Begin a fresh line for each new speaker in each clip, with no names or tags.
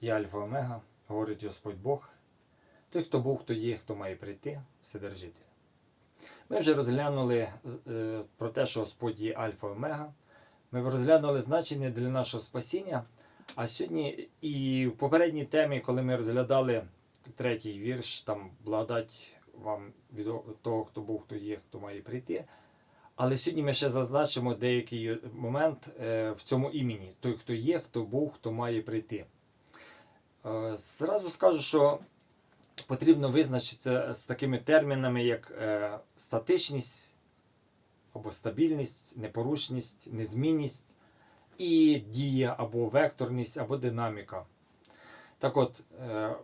Я Альфа Омега, говорить Господь Бог. Той, хто був, хто є, хто має прийти, Вседержитель. Ми вже розглянули е, про те, що Господь є Альфа Омега. Ми розглянули значення для нашого спасіння. А сьогодні і в попередній темі, коли ми розглядали третій вірш, там благодать вам від того, хто був, хто є, хто має прийти. Але сьогодні ми ще зазначимо деякий момент е, в цьому імені: той, хто є, хто був, хто має прийти. Е, Зразу скажу, що потрібно визначитися з такими термінами, як е, статичність або стабільність, непорушність, незмінність і дія або векторність, або динаміка. Так от, е,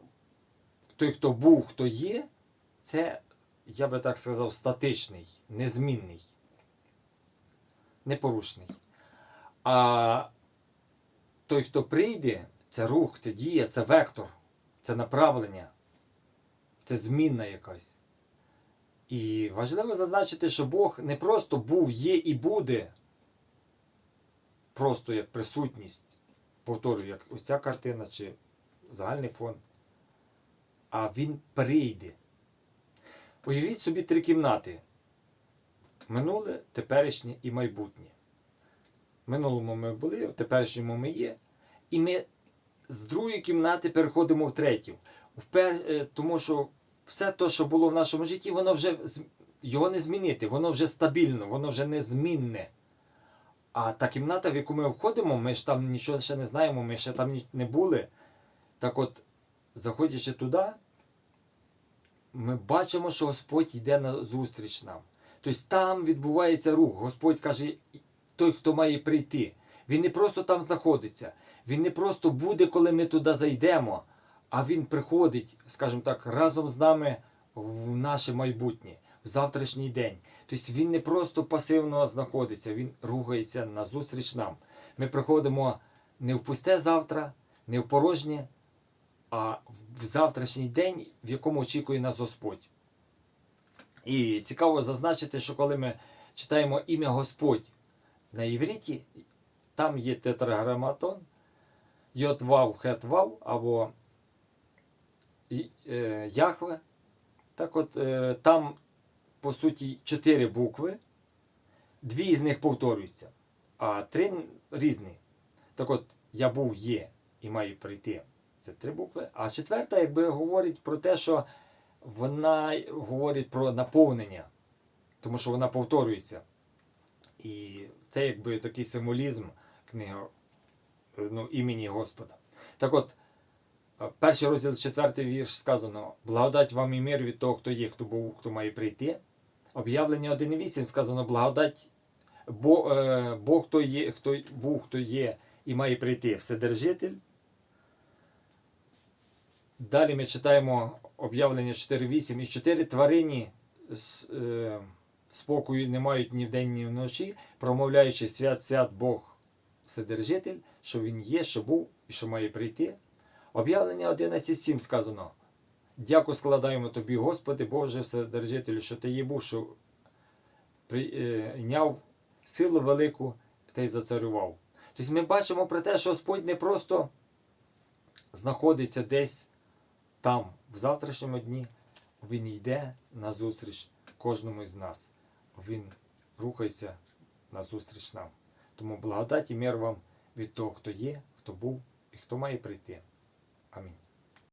той, хто був, хто є, це, я би так сказав, статичний, незмінний, непорушний. А той, хто прийде, це рух, це дія, це вектор, це направлення, це змінна якась. І важливо зазначити, що Бог не просто був, є і буде, просто як присутність, повторюю, як ось ця картина чи загальний фон, а Він прийде. Уявіть собі три кімнати: минуле, теперішнє і майбутнє. В минулому ми були, в теперішньому ми є. І ми з другої кімнати переходимо в третю. Впер... е, Тому що все те, що було в нашому житті, воно вже його не змінити, воно вже стабільно, воно вже незмінне. А та кімната, в яку ми входимо, ми ж там нічого ще не знаємо, ми ще там не були. Так от, заходячи туди, ми бачимо, що Господь йде на зустріч нам. Тобто там відбувається рух. Господь каже, той, хто має прийти. Він не просто там знаходиться. Він не просто буде, коли ми туди зайдемо, а він приходить, скажімо так, разом з нами в наше майбутнє, в завтрашній день. Тобто він не просто пасивно знаходиться, він рухається назустріч нам. Ми приходимо не в пусте завтра, не в порожнє, а в завтрашній день, в якому очікує нас Господь. І цікаво зазначити, що коли ми читаємо ім'я Господь на івриті, там є тетраграматон, йот-вав, хет-вав, або е, Яхве. Так от е, там, по суті, чотири букви, дві з них повторюються, а три різні. Так от, я був є і маю прийти. Це три букви. А четверта, якби говорить про те, що вона говорить про наповнення, тому що вона повторюється. І це якби такий символізм книги ну, імені Господа. Так от, е, перший розділ, четвертий вірш сказано: благодать вам і мир від того, хто є, хто був, хто має прийти. Об'явлення 1.8 сказано, благодать Бог, е, Бог хто є, хто був, хто є і має прийти, Вседержитель. Далі ми читаємо об'явлення 4.8 і 4 тварині е, спокою не мають ні вдень, ні вночі, промовляючи свят, свят Бог Вседержитель, що Він є, що був і що має прийти. Об'явлення 11.7 сказано. Дяку складаємо тобі, Господи, Боже Вседержителю, що ти є був, що прийняв силу велику та й зацарював. Тобто ми бачимо про те, що Господь не просто знаходиться десь там, в завтрашньому дні, Він йде на зустріч кожному з нас. Він рухається на зустріч нам. Тому благодаті мир вам від того, хто є, хто був і хто має прийти. Амінь.